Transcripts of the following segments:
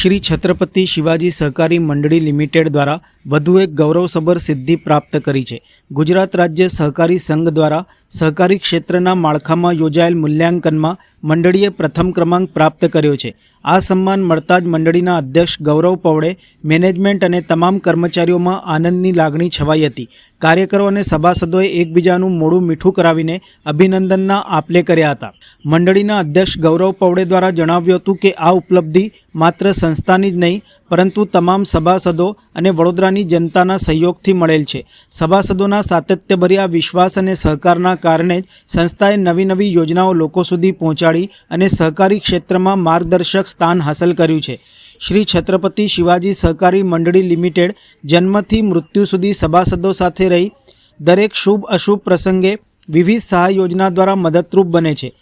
શ્રી છત્રપતિ શિવાજી સહકારી મંડળી લિમિટેડ દ્વારા વધુ એક ગૌરવસભર સિદ્ધિ પ્રાપ્ત કરી છે. ગુજરાત રાજ્ય સહકારી સંઘ દ્વારા સહકારી ક્ષેત્રના માળખામાં યોજાયેલ મૂલ્યાંકનમાં મંડળીએ પ્રથમ ક્રમાંક પ્રાપ્ત કર્યો છે. આ સન્માન મળતા જ મંડળીના અધ્યક્ષ ગૌરવ પૌડે મેનેજમેન્ટ અને તમામ કર્મચારીઓમાં આનંદની લાગણી છવાઈ હતી. કાર્યકરો અને સભાસદોએ એકબીજાનું મોડું મીઠું કરાવીને અભિનંદનના આપલે કર્યા હતા. મંડળીના અધ્યક્ષ ગૌરવ પૌડે દ્વારા જણાવ્યું હતું કે આ ઉપલબ્ધિ માત્ર સંસ્થાની જ નહીં પરંતુ તમામ સભાસદો અને વડોદરાની જનતાના સહયોગથી મળેલ છે. સભાસદોના સાતત્યભર્યા વિશ્વાસ અને સહકારના કારણે જ સંસ્થાએ નવી નવી યોજનાઓ લોકો સુધી પહોંચાડી અને સહકારી ક્ષેત્રમાં માર્ગદર્શક સ્થાન હાંસલ કર્યું છે. શ્રી છત્રપતિ શિવાજી સહકારી મંડળી લિમિટેડ જન્મથી મૃત્યુ સુધી સભાસદો સાથે રહી દરેક શુભ અશુભ પ્રસંગે વિવિધ સહાય યોજના દ્વારા મદદરૂપ બને છે.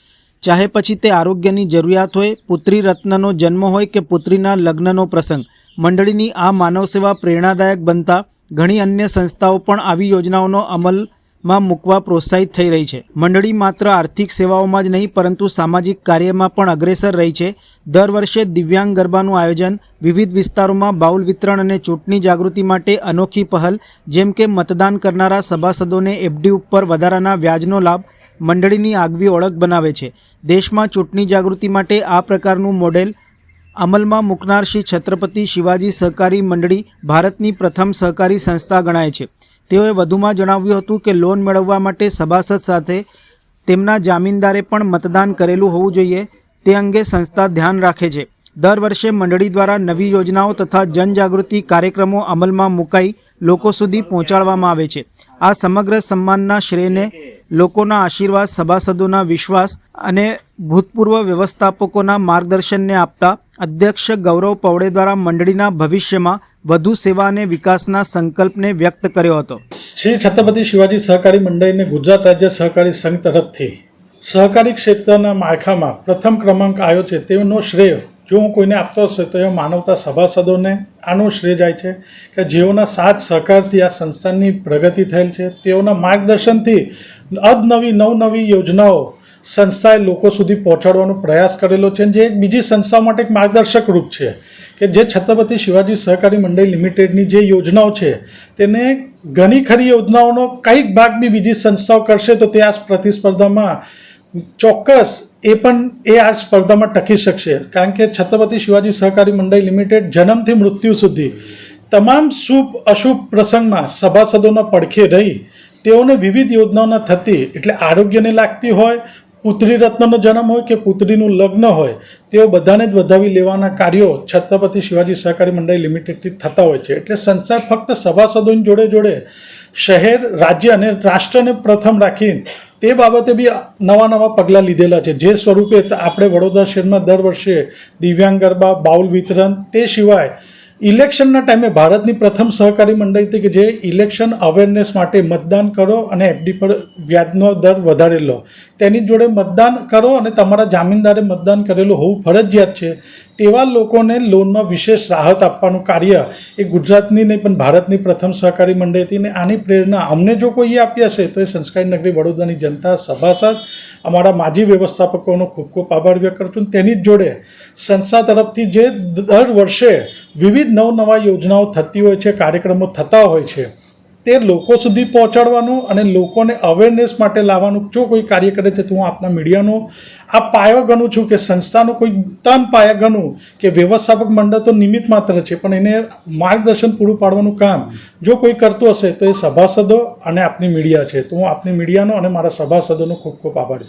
ચાહે પછી તે આરોગ્યની જરૂરિયાત હોય, પુત્રી રત્નનો જન્મ હોય કે પુત્રીના લગ્નનો પ્રસંગ મંડળીની આ માનવ સેવા પ્રેરણાદાયક બનતા ઘણી અન્ય સંસ્થાઓ પણ આવી યોજનાઓનો અમલમાં મૂકવા પ્રોત્સાહિત થઈ રહી છે. મંડળી માત્ર આર્થિક સેવાઓમાં જ નહીં, પરંતુ સામાજિક કાર્યમાં પણ અગ્રેસર રહી છે. દર વર્ષે દિવ્યાંગ ગરબાનું આયોજન, વિવિધ વિસ્તારોમાં બાઉલ વિતરણ અને ચૂંટણી જાગૃતિ માટે અનોખી પહેલ, જેમ કે મતદાન કરનારા સભાસદોને એફડી ઉપર વધારાના વ્યાજનો લાભ મંડળીની આગવી ઓળખ બનાવે છે. દેશમાં ચૂંટણી જાગૃતિ માટે આ પ્રકારનું મોડેલ અમલમાં મૂકનાર શ્રી છત્રપતિ શિવાજી સહકારી મંડળી ભારતની પ્રથમ સહકારી સંસ્થા ગણાય છે. તેઓએ વધુમાં જણાવ્યું હતું કે લોન મેળવવા માટે સભાસદ સાથે તેમના જામીનદારે પણ મતદાન કરેલું હોવું જોઈએ. તે અંગે સંસ્થા ધ્યાન રાખે છે. દર વર્ષે મંડળી દ્વારા નવી યોજનાઓ તથા જનજાગૃતિ કાર્યક્રમો અમલમાં મુકાઈ લોકો સુધી પહોંચાડવામાં આવે છે. આ સમગ્ર સન્માનના શ્રેયને લોકોના આશીર્વાદ, સભાસદોના વિશ્વાસ અને ભૂતપૂર્વ વ્યવસ્થાપકોના માર્ગદર્શનને આપતા અધ્યક્ષ ગૌરવ પવડે દ્વારા મંડળીના ભવિષ્યમાં વધુ સેવા અને વિકાસના સંકલ્પને વ્યક્ત કર્યો હતો. શ્રી છત્રપતિ શિવાજી સહકારી મંડળીને ગુજરાત રાજ્ય સહકારી સંઘ તરફથી સહકારી ક્ષેત્રના માળખામાં પ્રથમ ક્રમાંક આવ્યો છે. તેનો શ્રેય જો હું કોઈને આપતો હશે તો એ માનવતા સભાસદોને આનો શ્રેય જાય છે કે જેઓના સાથ સહકારથી આ સંસ્થાની પ્રગતિ થયેલ છે, તેઓના માર્ગદર્શનથી અદનવી નવનવી યોજનાઓ સંસ્થાએ લોકો સુધી પહોંચાડવાનો પ્રયાસ કરેલો છે જે એક બીજી સંસ્થાઓ માટે એક માર્ગદર્શક રૂપ છે કે જે છત્રપતિ શિવાજી સહકારી મંડળી લિમિટેડની જે યોજનાઓ છે, તેને ઘણી ખરી યોજનાઓનો કંઈક ભાગ બી બીજી સંસ્થાઓ કરશે તો તે આ પ્રતિસ્પર્ધામાં ચોક્કસ એ પણ એ આ સ્પર્ધામાં ટકી શકશે. કારણ કે છત્રપતિ શિવાજી સહકારી મંડળી લિમિટેડ જન્મથી મૃત્યુ સુધી તમામ શુભ અશુભ પ્રસંગમાં સભાસદોના પડખે રહી તેઓને વિવિધ યોજનાઓના થતી એટલે આરોગ્યને લાગતી હોય પુત્રી રત્નનો જન્મ હોય કે પુત્રીનું લગ્ન હોય, તેઓ બધાને જ વધાવી લેવાના કાર્યો છત્રપતિ શિવાજી સહકારી મંડળી લિમિટેડથી થતા હોય છે. એટલે સંસ્થા ફક્ત સભાસદોની જોડે જોડે શહેર, રાજ્ય અને રાષ્ટ્રને પ્રથમ રાખીને તે બાબતે બી નવા નવા પગલાં લીધેલા છે. જે સ્વરૂપે આપણે વડોદરા શહેરમાં દર વર્ષે દિવ્યાંગ ગરબા, બાઉલ વિતરણ તે સિવાય ઇલેક્શનના ટાઈમે ભારતની પ્રથમ સહકારી મંડળી હતી કે જે ઇલેક્શન અવેરનેસ માટે મતદાન કરો અને એફડી પર વ્યાજનો દર વધારેલો તેની જોડે મતદાન કરો અને તમારા જામીનદારે મતદાન કરેલું હોવું ફરજિયાત છે. તેવા લોકોને લોનમાં વિશેષ રાહત આપવાનું કાર્ય એ ગુજરાતની નહીં, પણ ભારતની પ્રથમ સહકારી મંડળી હતી ને આની પ્રેરણા અમને જો કોઈએ આપી હશે, તો એ સંસ્કારી નગરી વડોદરાની જનતા સભાસદ, અમારા માજી વ્યવસ્થાપકોનો ખૂબ ખૂબ આભાર વ્યક્ત કરું છું. તેની જોડે સંસ્થા તરફથી જે દર વર્ષે વિવિધ નવનવા યોજનાઓ થતી હોય છે, કાર્યક્રમો થતા હોય છે તે લોકો સુધી પહોંચાડવાનું અને લોકોને અવેરનેસ માટે લાવવાનું જો કોઈ કાર્ય કરે છે તો હું આપના મીડિયાનો આ પાયો ગણું છું કે સંસ્થાનો કોઈ તન પાયા ગણું કે વ્યવસ્થાપક મંડળ તો નિમિત્ત માત્ર છે, પણ એને માર્ગદર્શન પૂરું પાડવાનું કામ જો કોઈ કરતું હશે તો એ સભાસદો અને આપની મીડિયા છે. તો હું આપની મીડિયાનો અને મારા સભાસદોનો ખૂબ ખૂબ આભાર વ્યક્ત